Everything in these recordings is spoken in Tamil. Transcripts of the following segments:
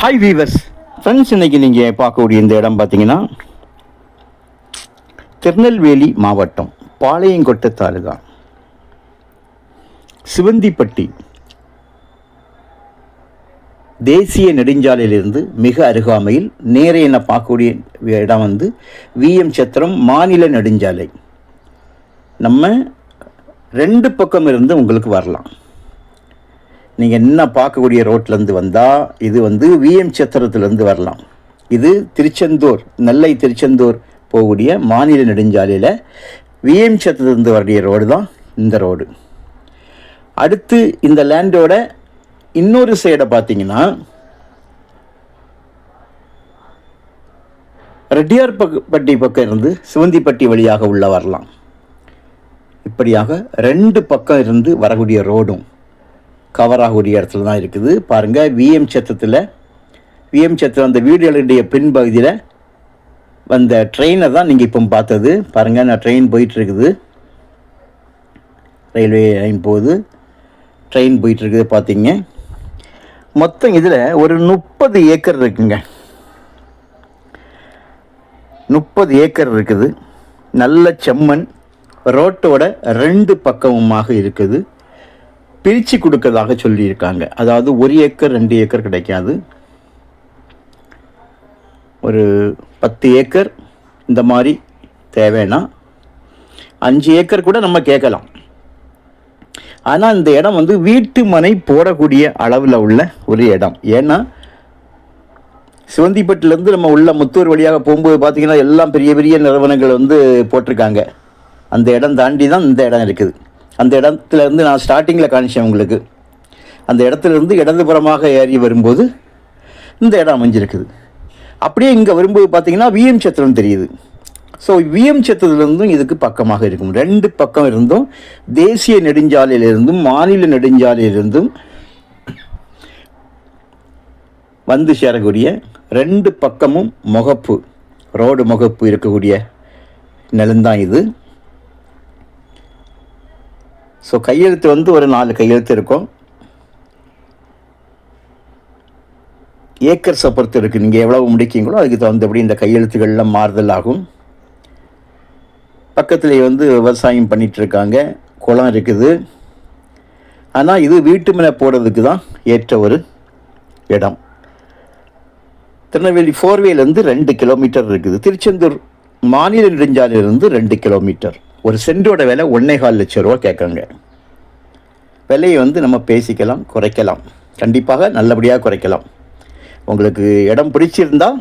ஹாய் வீவர்ஸ் ஃப்ரெண்ட்ஸ் இன்றைக்கி நீங்கள் பார்க்கக்கூடிய இந்த இடம் பார்த்தீங்கன்னா திருநெல்வேலி மாவட்டம் பாளையங்கொட்டை தாலுகா. சிவந்திப்பட்டி தேசிய நெடுஞ்சாலையிலிருந்து மிக அருகாமையில் நேரே என்ன பார்க்கக்கூடிய இடம் வந்து விஎம் சத்திரம் மாநில நெடுஞ்சாலை. நம்ம ரெண்டு பக்கம் இருந்து உங்களுக்கு வரலாம். நீங்கள் என்ன பார்க்கக்கூடிய ரோட்லேருந்து வந்தால் இது வந்து விஎம் சத்திரத்துலேருந்து வரலாம். இது திருச்செந்தூர் நெல்லை திருச்செந்தூர் போகக்கூடிய மாநில நெடுஞ்சாலையில் விஎம் சத்திரத்துலேருந்து வரக்கூடிய ரோடு தான் இந்த ரோடு. அடுத்து இந்த லேண்டோட இன்னொரு சைடை பார்த்தீங்கன்னா ரெட்டியார் பட்டி பக்கம் இருந்து சிவந்திப்பட்டி வழியாக உள்ளே வரலாம். இப்படியாக ரெண்டு பக்கம் இருந்து வரக்கூடிய ரோடும் கவர் ஆகக்கூடிய இடத்துல தான் இருக்குது. பாருங்கள் விஎம் சத்தத்தில் விஎம் சத்தம் அந்த வீடுகளுடைய பின்பகுதியில் வந்த ட்ரெயினை தான் நீங்கள் இப்போ பார்த்தது. பாருங்கள் நான் ட்ரெயின் போயிட்டுருக்குது. ரயில்வே லைன் போகுது. ட்ரெயின் போயிட்டுருக்குது பார்த்தீங்க. மொத்தம் இதில் ஒரு முப்பது ஏக்கர் இருக்குங்க. முப்பது ஏக்கர் இருக்குது. நல்ல செம்மண். ரோட்டோட ரெண்டு பக்கமுமாக இருக்குது. பிரித்து கொடுக்கறதாக சொல்லியிருக்காங்க. அதாவது ஒரு ஏக்கர் ரெண்டு ஏக்கர் கிடைக்காது. ஒரு பத்து ஏக்கர் இந்த மாதிரி தேவைன்னா அஞ்சு ஏக்கர் கூட நம்ம கேட்கலாம். ஆனால் இந்த இடம் வந்து வீட்டு மனை போடக்கூடிய அளவில் உள்ள ஒரு இடம். ஏன்னா சிவந்திப்பட்டிலேருந்து நம்ம உள்ள முத்தூர் வழியாக போகும்போது பார்த்திங்கன்னா எல்லாம் பெரிய பெரிய நிறுவனங்கள் வந்து போட்டிருக்காங்க. அந்த இடம் தாண்டி தான் இந்த இடம் இருக்குது. அந்த இடத்துலேருந்து நான் ஸ்டார்டிங்கில் காணிச்சேன் உங்களுக்கு. அந்த இடத்துல இருந்து இடதுபுறமாக ஏறி வரும்போது இந்த இடம் அமைஞ்சிருக்குது. அப்படியே இங்கே வரும்போது பார்த்தீங்கன்னா விஎம் சத்திரம் தெரியுது. ஸோ விஎம் சத்திரத்துலேருந்தும் இதுக்கு பக்கமாக இருக்கும். ரெண்டு பக்கம் இருந்தும் தேசிய நெடுஞ்சாலையிலிருந்தும் மாநில நெடுஞ்சாலையிலிருந்தும் வந்து சேரக்கூடிய ரெண்டு பக்கமும் முகப்பு ரோடு முகப்பு இருக்கக்கூடிய நிலம்தான் இது. ஸோ கையெழுத்து வந்து ஒரு நாலு கையெழுத்து இருக்கும். ஏக்கர்ஸை பொறுத்து இருக்குது நீங்கள் எவ்வளவு முடிக்கீங்களோ அதுக்கு தகுந்தபடி இந்த கையெழுத்துக்கள்லாம் மாறுதல் ஆகும். பக்கத்தில் வந்து விவசாயம் பண்ணிகிட்ருக்காங்க குளம் இருக்குது. ஆனால் இது வீட்டு மேலே போடுறதுக்கு தான் ஏற்ற ஒரு இடம். திருநெல்வேலி ஃபோர்வேலேருந்து ரெண்டு கிலோமீட்டர் இருக்குது. திருச்செந்தூர் மாநில நெடுஞ்சாலையிலிருந்து ரெண்டு கிலோமீட்டர் ஒரு சென்டோட விலை ஒன்றே கால் லட்சம் ரூபா கேட்குறாங்க. விலையை வந்து நம்ம பேசிக்கலாம் குறைக்கலாம். கண்டிப்பாக நல்லபடியாக குறைக்கலாம். உங்களுக்கு இடம் பிடிச்சிருந்தால்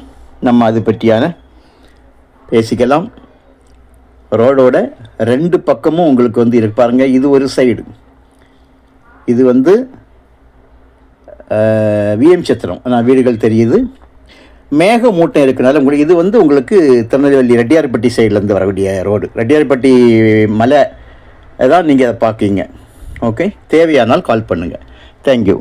நம்ம அது பற்றியான பேசிக்கலாம். ரோடோட ரெண்டு பக்கமும் உங்களுக்கு வந்து இருப்பாருங்க இது ஒரு சைடு. இது வந்து விஎம் சத்திரம். நான் வீடுகள் தெரியுது. மேக மூட்டை இருக்கனால உங்களுக்கு இது வந்து உங்களுக்கு திருநெல்வேலி ரெட்டியார்பட்டி சைட்லேருந்து வரக்கூடிய ரோடு ரெட்டியார்பட்டி மலை தான் நீங்கள் அதை பார்க்கீங்க. ஓகே தேவையானால் கால் பண்ணுங்கள் தேங்க்யூ